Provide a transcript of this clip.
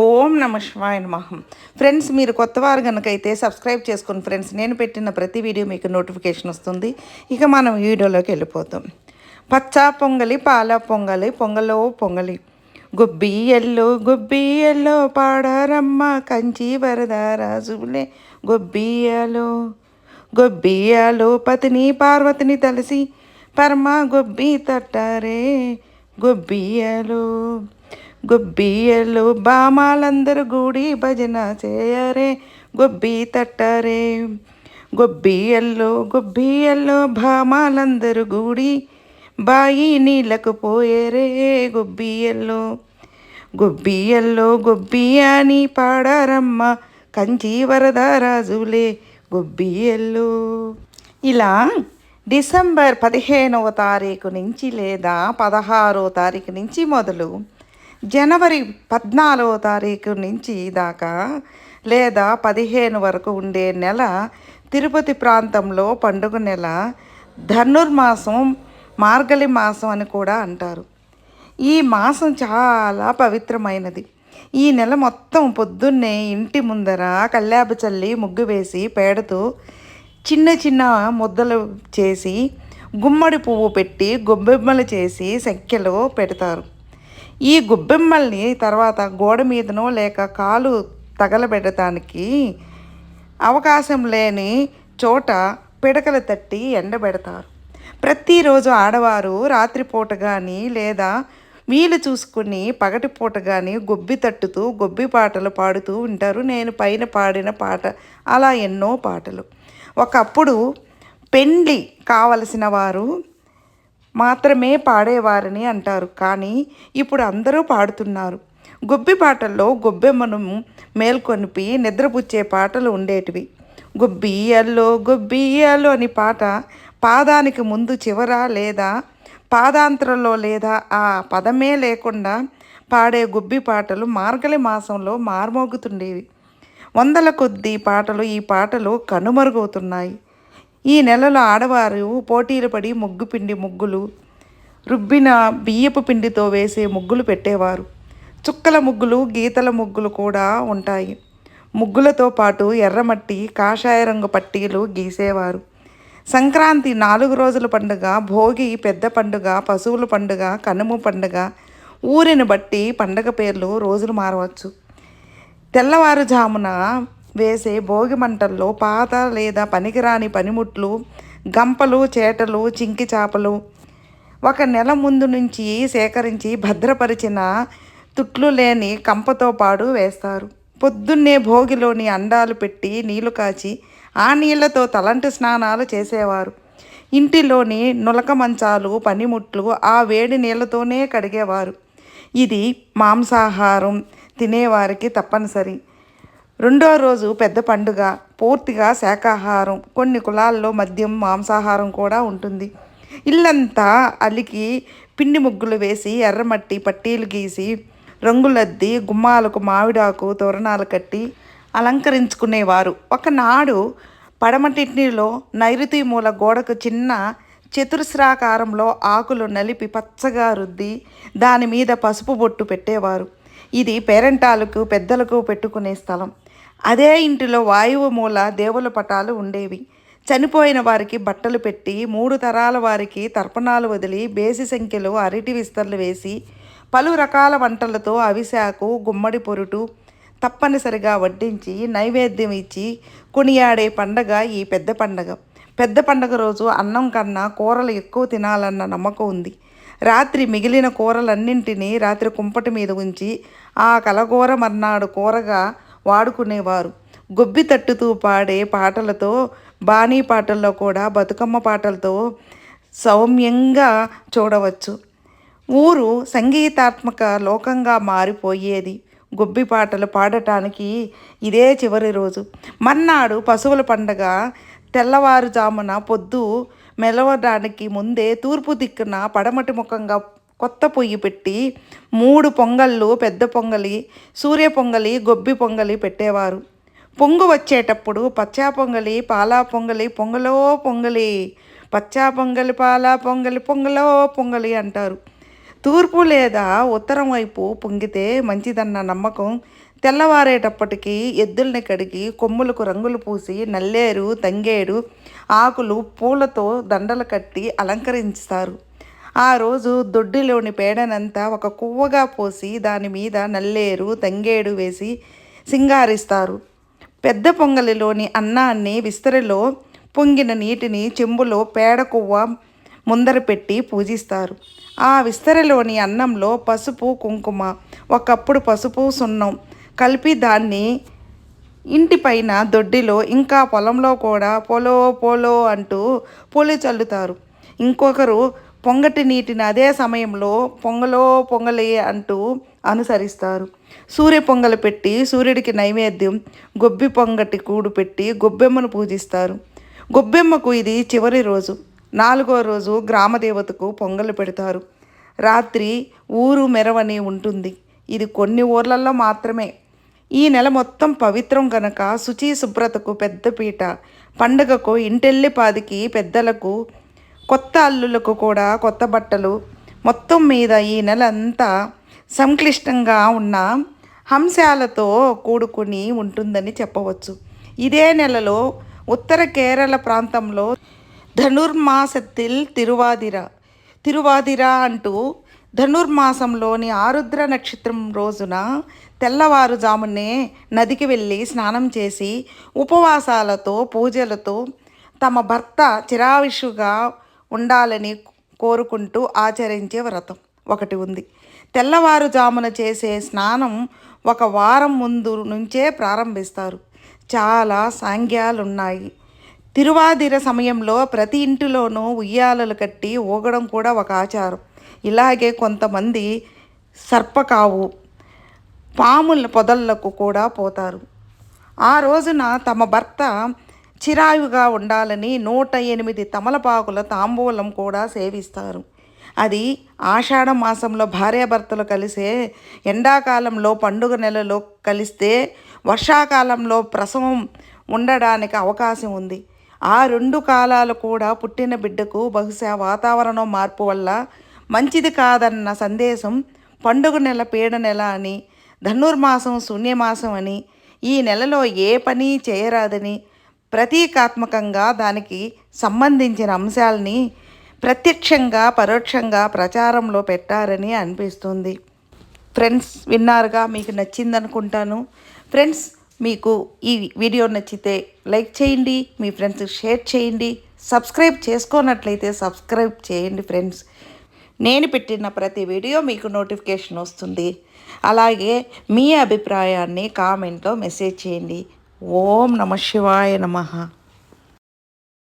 ఓం నమ శివాయ నమః. ఫ్రెండ్స్ మీరు కొత్త వారు కనుకైతే అయితే సబ్స్క్రైబ్ చేసుకోండి ఫ్రెండ్స్ నేను పెట్టిన ప్రతి వీడియో మీకు నోటిఫికేషన్ వస్తుంది. ఇక మనం వీడియోలోకి వెళ్ళిపోతాం. పచ్చ పొంగలి పాల పొంగలి పొంగలో పొంగలి. గొబ్బియల్లో గొబ్బియల్లో పాడారమ్మ కంచి వరదరాజులే గొబ్బియలో గొబ్బియాలో పతిని పార్వతిని తలసి పరమ గొబ్బి తట్టారే. గొబ్బియలో గొబ్బియలు బామాలందరూ గూడి భజన చేయరే గొబ్బి తట్టరే. గొబ్బియల్లో గొబ్బియల్లో భామాలందరూ గూడి బాయి నీళ్ళకు పోయేరే గొబ్బియల్లో. గొబ్బియల్లో గొబ్బియాని పాడారమ్మ కంచి వరదరాజులే గొబ్బియల్లో. ఇలా డిసెంబర్ పదిహేనవ తారీఖు నుంచి లేదా పదహారో తారీఖు నుంచి మొదలు జనవరి పద్నాలుగో తారీఖు నుంచి దాకా లేదా పదిహేను వరకు ఉండే నెల తిరుపతి ప్రాంతంలో పండుగ నెల ధనుర్మాసం మార్గలి మాసం అని కూడా అంటారు. ఈ మాసం చాలా పవిత్రమైనది. ఈ నెల మొత్తం పొద్దున్నే ఇంటి ముందర కల్లాప చల్లి ముగ్గు వేసి పేడతో చిన్న చిన్న ముద్దలు చేసి గుమ్మడి పువ్వు పెట్టి గొబ్బెమ్మలు చేసి సంఖ్యలో పెడతారు. ఈ గొబ్బెమ్మల్ని తర్వాత గోడ మీదనో లేక కాలు తగలబెట్టడానికి అవకాశం లేని చోట పిడకలు తట్టి ఎండబెడతారు. ప్రతిరోజు ఆడవారు రాత్రిపూట కానీ లేదా వీలు చూసుకుని పగటిపూట కానీ గొబ్బి తట్టుతూ గొబ్బి పాటలు పాడుతూ ఉంటారు. నేను పైన పాడిన పాట అలా ఎన్నో పాటలు. ఒకప్పుడు పెండ్లి కావలసిన వారు మాత్రమే పాడేవారని అంటారు. కానీ ఇప్పుడు అందరూ పాడుతున్నారు. గొబ్బి పాటల్లో గొబ్బెమ్మను మేల్కొనిపి నిద్రపుచ్చే పాటలు ఉండేటివి. గొబ్బియ్యల్లో గొబ్బియ్యల్లో అని పాట పాదానికి ముందు చివర లేదా పాదాంతరంలో లేదా ఆ పదమే లేకుండా పాడే గుబ్బి పాటలు మార్గలి మాసంలో మార్మోగుతుండేవి. వందల కొద్దీ పాటలు ఈ పాటలు కనుమరుగవుతున్నాయి. ఈ నెలలో ఆడవారు పోటీలు పడి ముగ్గు పిండి ముగ్గులు రుబ్బిన బియ్యపు పిండితో వేసే ముగ్గులు పెట్టేవారు. చుక్కల ముగ్గులు గీతల ముగ్గులు కూడా ఉంటాయి. ముగ్గులతో పాటు ఎర్రమట్టి కాషాయ రంగు పట్టీలు గీసేవారు. సంక్రాంతి నాలుగు రోజుల పండుగ భోగి పెద్ద పండుగ పశువుల పండుగ కనుమ పండుగ ఊరిని బట్టి పండగ పేర్లు రోజులు మారవచ్చు. తెల్లవారుజామున వేసే భోగి మంటల్లో పాత లేదా పనికిరాని పనిముట్లు గంపలు చేటలు చింకి చేపలు. ఒక నెల ముందు నుంచి సేకరించి భద్రపరిచిన తుట్లు లేని కంపతో పాడు వేస్తారు. పొద్దున్నే భోగిలోని అండాలు పెట్టి నీళ్ళు కాచి ఆ నీళ్ళతో తలంటి స్నానాలు చేసేవారు. ఇంటిలోని నులక మంచాలు పనిముట్లు ఆ వేడి నీళ్ళతోనే కడిగేవారు. ఇది మాంసాహారం తినేవారికి తప్పనిసరి. రెండో రోజు పెద్ద పండుగ పూర్తిగా శాకాహారం కొన్ని కులాల్లో మద్యం మాంసాహారం కూడా ఉంటుంది. ఇల్లంతా అలికి పిండి ముగ్గులు వేసి ఎర్రమట్టి పట్టీలు గీసి రంగులద్ది గుమ్మాలకు మామిడాకు తోరణాలు కట్టి అలంకరించుకునేవారు. ఒకనాడు పడమటిలో నైరుతి మూల గోడకు చిన్న చతురస్రాకారంలో ఆకులు నలిపి పచ్చగా రుద్ది దాని మీద పసుపు బొట్టు పెట్టేవారు. ఇది పేరెంటాలకు పెద్దలకు పెట్టుకునే స్థలం. అదే ఇంటిలో వాయువు మూల దేవుల పటాలు ఉండేవి. చనిపోయిన వారికి బట్టలు పెట్టి మూడు తరాల వారికి తర్పణాలు వదిలి బేసి సంఖ్యలో అరటి విస్తర్లు వేసి పలు రకాల వంటలతో అవిశాకు గుమ్మడి పొరుటు తప్పనిసరిగా వడ్డించి నైవేద్యం ఇచ్చి కొనియాడే పండగ ఈ పెద్ద పండగ. పెద్ద పండగ రోజు అన్నం కన్నా కూరలు ఎక్కువ తినాలన్న నమ్మకం ఉంది. రాత్రి మిగిలిన కూరలన్నింటినీ రాత్రి కుంపటి మీద ఉంచి ఆ కలగూర మర్నాడు కూరగా వాడుకునేవారు. గొబ్బి తట్టుతూ పాడే పాటలతో బాణీ పాటల్లో కూడా బతుకమ్మ పాటలతో సౌమ్యంగా చూడవచ్చు. ఊరు సంగీతాత్మక లోకంగా మారిపోయేది. గొబ్బి పాటలు పాడటానికి ఇదే చివరి రోజు. మర్నాడు పశువుల పండగ తెల్లవారుజామున పొద్దు మెలవడానికి ముందే తూర్పు దిక్కున పడమటి ముఖంగా కొత్త పొయ్యి పెట్టి మూడు పొంగళ్ళు పెద్ద పొంగలి సూర్య పొంగలి గొబ్బి పొంగలి పెట్టేవారు. పొంగు వచ్చేటప్పుడు పచ్చా పొంగలి పాలా పొంగలి పొంగలో పొంగలి పచ్చా పొంగలి పాలా పొంగలి పొంగలో పొంగలి అంటారు. తూర్పు లేదా ఉత్తరం వైపు పొంగితే మంచిదన్న నమ్మకం తెల్లవారేటప్పటికి ఎద్దుల్ని కడిగి కొమ్ములకు రంగులు పూసి నల్లేరు తంగేడు ఆకులు పూలతో దండలు కట్టి అలంకరిస్తారు ఆ రోజు దొడ్డిలోని పేడనంతా ఒక కువ్వగా పోసి దాని మీద నల్లేరు తంగేడు వేసి సింగారిస్తారు. పెద్ద పొంగలిలోని అన్నాన్ని విస్తరిలో పొంగిన నీటిని చెంబులో పేడ కువ్వ ముందర పెట్టి పూజిస్తారు. ఆ విస్తరలోని అన్నంలో పసుపు కుంకుమ ఒకప్పుడు పసుపు సున్నం కలిపి దాన్ని ఇంటిపైన దొడ్డిలో ఇంకా పొలంలో కూడా పోలో పోలో అంటూ పొలి చల్లుతారు. ఇంకొకరు పొంగటి నీటిని అదే సమయంలో పొంగలో పొంగలి అంటూ అనుసరిస్తారు. సూర్య పొంగలు పెట్టి సూర్యుడికి నైవేద్యం గొబ్బి పొంగటి కూడు పెట్టి గొబ్బెమ్మను పూజిస్తారు. గొబ్బెమ్మకు ఇది చివరి రోజు. నాలుగో రోజు గ్రామదేవతకు పొంగలు పెడతారు. రాత్రి ఊరు మెరవని ఉంటుంది. ఇది కొన్ని ఊర్లలో మాత్రమే. ఈ నెల మొత్తం పవిత్రం గనక శుచి శుభ్రతకు పెద్దపీట పండగకు ఇంటెల్లిపాదికి పెద్దలకు కొత్త అల్లులకు కూడా కొత్త బట్టలు. మొత్తం మీద ఈ నెల అంతా సంక్లిష్టంగా ఉన్న అంశాలతో కూడుకుని ఉంటుందని చెప్పవచ్చు. ఇదే నెలలో ఉత్తర కేరళ ప్రాంతంలో ధనుర్మాసతిల్ తిరువాదిర తిరువాదిర అంటూ ధనుర్మాసంలోని ఆరుద్ర నక్షత్రం రోజున తెల్లవారుజామునే నదికి వెళ్ళి స్నానం చేసి ఉపవాసాలతో పూజలతో తమ భర్త చిరావిషుగా ఉండాలని కోరుకుంటూ ఆచరించే వ్రతం ఒకటి ఉంది. తెల్లవారుజామున చేసే స్నానం ఒక వారం ముందు నుంచే ప్రారంభిస్తారు. చాలా సాంగ్యాలున్నాయి. తిరువాదిర సమయంలో ప్రతి ఇంటిలోనూ ఉయ్యాలలు కట్టి ఊగడం కూడా ఒక ఆచారం. ఇలాగే కొంతమంది సర్పకావు పాముల పొదళ్ళకు కూడా పోతారు. ఆ రోజున తమ భర్త చిరాయుగా ఉండాలని నూట ఎనిమిది తమలపాకుల తాంబూలం కూడా సేవిస్తారు. అది ఆషాఢ మాసంలో భార్యాభర్తలు కలిసే ఎండాకాలంలో పండుగ నెలలో కలిస్తే వర్షాకాలంలో ప్రసవం ఉండడానికి అవకాశం ఉంది. ఆ రెండు కాలాలు కూడా పుట్టిన బిడ్డకు బహుశా వాతావరణం మార్పు వల్ల మంచిది కాదన్న సందేశం పండుగ నెల పీడ నెల అని ధనుర్మాసం శూన్యమాసం అని ఈ నెలలో ఏ పని చేయరాదని ప్రతీకాత్మకంగా దానికి సంబంధించిన అంశాలని ప్రత్యక్షంగా పరోక్షంగా ప్రచారంలో పెట్టారని అనిపిస్తుంది. ఫ్రెండ్స్ విన్నారుగా మీకు నచ్చిందనుకుంటాను. ఫ్రెండ్స్ మీకు ఈ వీడియో నచ్చితే లైక్ చేయండి మీ ఫ్రెండ్స్ షేర్ చేయండి సబ్స్క్రైబ్ చేసుకోనట్లయితే సబ్స్క్రైబ్ చేయండి ఫ్రెండ్స్. నేను పెట్టిన ప్రతి వీడియో మీకు నోటిఫికేషన్ వస్తుంది. అలాగే మీ అభిప్రాయాన్ని కామెంట్లో మెసేజ్ చేయండి. ఓం నమ శివాయ నమః.